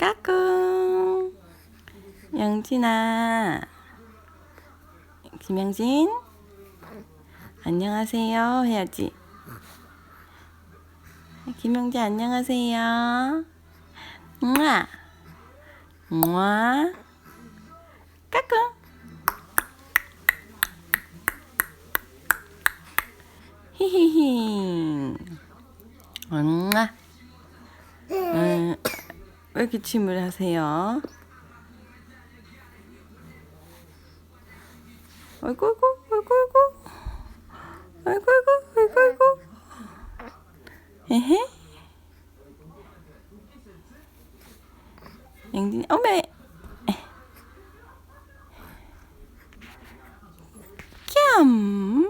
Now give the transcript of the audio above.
까꿍. 영진아. 김영진. 안녕하세요. 해야지. 김영진 안녕하세요. 우와. 우와. 까꿍. 히히히. 엄마. 음, 왜 기침을 하세요? 아이고 아이고 아이고 아이고. 아이고 아이고 아이고 아이고. 에헤. 양진이 어메. 꺄